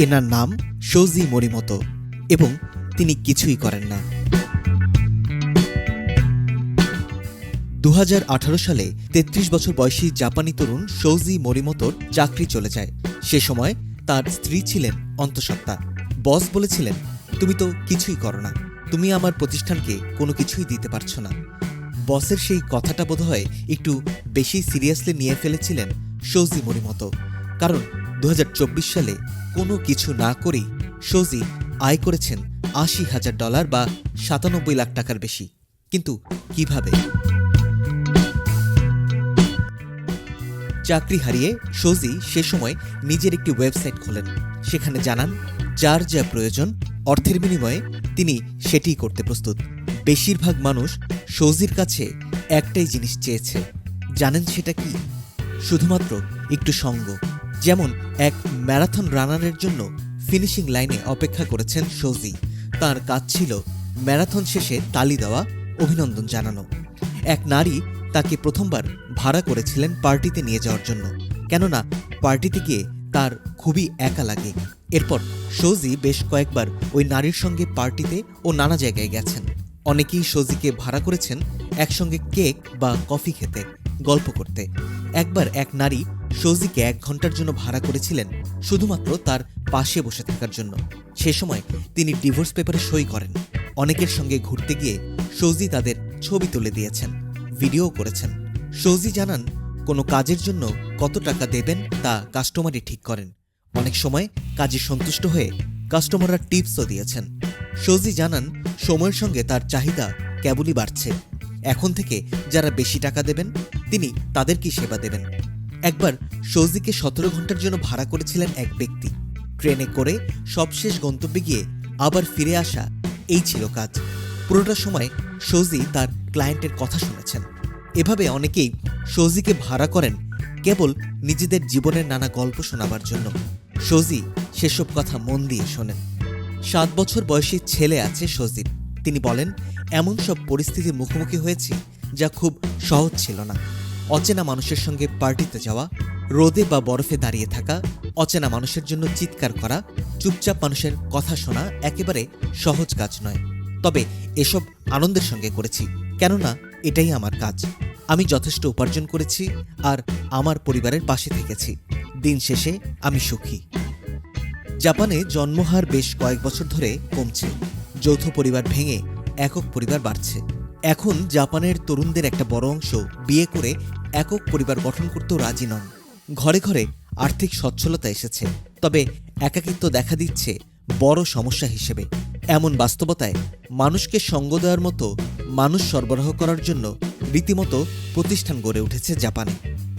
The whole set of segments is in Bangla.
এনার নাম শোজি মরিমতো এবং তিনি কিছুই করেন না। দু হাজার আঠারো সালে ৩৩ বছর বয়সী জাপানি তরুণ শৌজি মরিমতোর চাকরি চলে যায়। সে সময় তার স্ত্রী ছিলেন অন্তঃসত্ত্বা। বস বলেছিলেন, তুমি তো কিছুই করো না। তুমি আমার প্রতিষ্ঠানকে কোনো কিছুই দিতে পারছ না। বসের সেই কথাটা বোধহয় একটু বেশি সিরিয়াসলি নিয়ে ফেলেছিলেন শৌজি মরিমতো। কারণ দু হাজার চব্বিশ সালে কোনো কিছু না করেই শৌজি আয় করেছেন আশি হাজার ডলার বা সাতানব্বই লাখ টাকার বেশি। কিন্তু কীভাবে? চাকরি হারিয়ে শোজি সে সময় নিজের একটি ওয়েবসাইট খোলেন। সেখানে জানান, যার যা প্রয়োজন, অর্থের বিনিময়ে তিনি সেটিই করতে প্রস্তুত। বেশিরভাগ মানুষ শোজির কাছে একটাই জিনিস চেয়েছে। জানেন সেটা কি? শুধুমাত্র একটু সঙ্গ। যেমন এক ম্যারাথন রানারের জন্য ফিনিশিং লাইনে অপেক্ষা করেছেন শোজি। তার কাজ ছিল ম্যারাথন শেষে তালি দেওয়া, অভিনন্দন জানানো। এক নারী তাকে প্রথমবার ভাড়া করেছিলেন পার্টিতে নিয়ে যাওয়ার জন্য। কেননা পার্টিতে গিয়ে তার খুবই একা লাগে। এরপর সৌজি বেশ কয়েকবার ওই নারীর সঙ্গে পার্টিতে ও নানা জায়গায় গেছেন। অনেকেই সৌজিকে ভাড়া করেছেন একসঙ্গে কেক বা কফি খেতে, গল্প করতে। একবার এক নারী সৌজিকে এক ঘণ্টার জন্য ভাড়া করেছিলেন শুধুমাত্র তার পাশে বসে থাকার জন্য। সে সময় তিনি ডিভোর্স পেপারে সই করেন। অনেকের সঙ্গে ঘুরতে গিয়ে সৌজি তাদের ছবি তুলে দিয়েছেন, ভিডিও করেছেন। সৌজি জানান, কোনো কাজের জন্য কত টাকা দেবেন তা কাস্টমারই ঠিক করেন। অনেক সময় কাজে সন্তুষ্ট হয়ে কাস্টমাররা টিপসও দিয়েছেন। সৌজি জানান, সময়ের সঙ্গে তার চাহিদা কেবলই বাড়ছে। এখন থেকে যারা বেশি টাকা দেবেন, তিনি তাদেরকেই সেবা দেবেন। একবার সৌজিকে সতেরো ঘণ্টার জন্য ভাড়া করেছিলেন এক ব্যক্তি। ট্রেনে করে সবশেষ গন্তব্যে গিয়ে আবার ফিরে আসা এই ছিল কাজ। পুরোটা সময় সৌজি তার ক্লায়েন্টের কথা শুনেছেন। এভাবে অনেকেই সৌজিকে ভাড়া করেন কেবল নিজেদের জীবনের নানা গল্প শোনাবার জন্য। সৌজি সেসব কথা মন দিয়ে শোনেন। সাত বছর বয়সী ছেলে আছে সজির। তিনি বলেন, এমন সব পরিস্থিতির মুখোমুখি হয়েছে যা খুব সহজ ছিল না। অচেনা মানুষের সঙ্গে পার্টিতে যাওয়া, রোদে বা বরফে দাঁড়িয়ে থাকা, অচেনা মানুষের জন্য চিৎকার করা, চুপচাপ মানুষের কথা শোনা একেবারে সহজ কাজ নয়। তবে এসব আনন্দের সঙ্গে করেছি, কেননা এটাই আমার কাজ। আমি যথেষ্ট উপার্জন করেছি আর আমার পরিবারের পাশে থেকেছি। দিন শেষে আমি সুখী। জাপানে জন্মহার বেশ কয়েক বছর ধরে কমছে। যৌথ পরিবার ভেঙে একক পরিবার বাড়ছে। এখন জাপানের তরুণদের একটা বড় অংশ বিয়ে করে একক পরিবার গঠন করতেও রাজি নন। ঘরে ঘরে আর্থিক সচ্ছলতা এসেছে, তবে একাকিত্ব দেখা দিচ্ছে বড় সমস্যা হিসেবে। এমন বাস্তবতায় মানুষকে সঙ্গ দেওয়ার মতো মানুষ সরবরাহ করার জন্য রীতিমতো প্রতিষ্ঠান গড়ে উঠেছে জাপানে।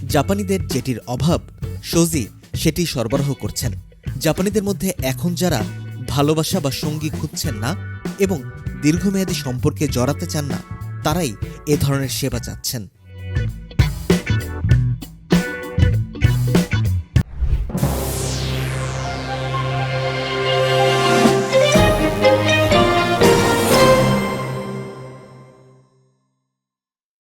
জাপানিদের যেটির অভাব, সজি সেটি সরবরাহ করছেন। জাপানিদের মধ্যে এখন যারা ভালোবাসা বা সঙ্গী খুঁজছেন না এবং দীর্ঘমেয়াদী সম্পর্কে জড়াতে চান না, তারাই এ ধরনের সেবা চাচ্ছেন।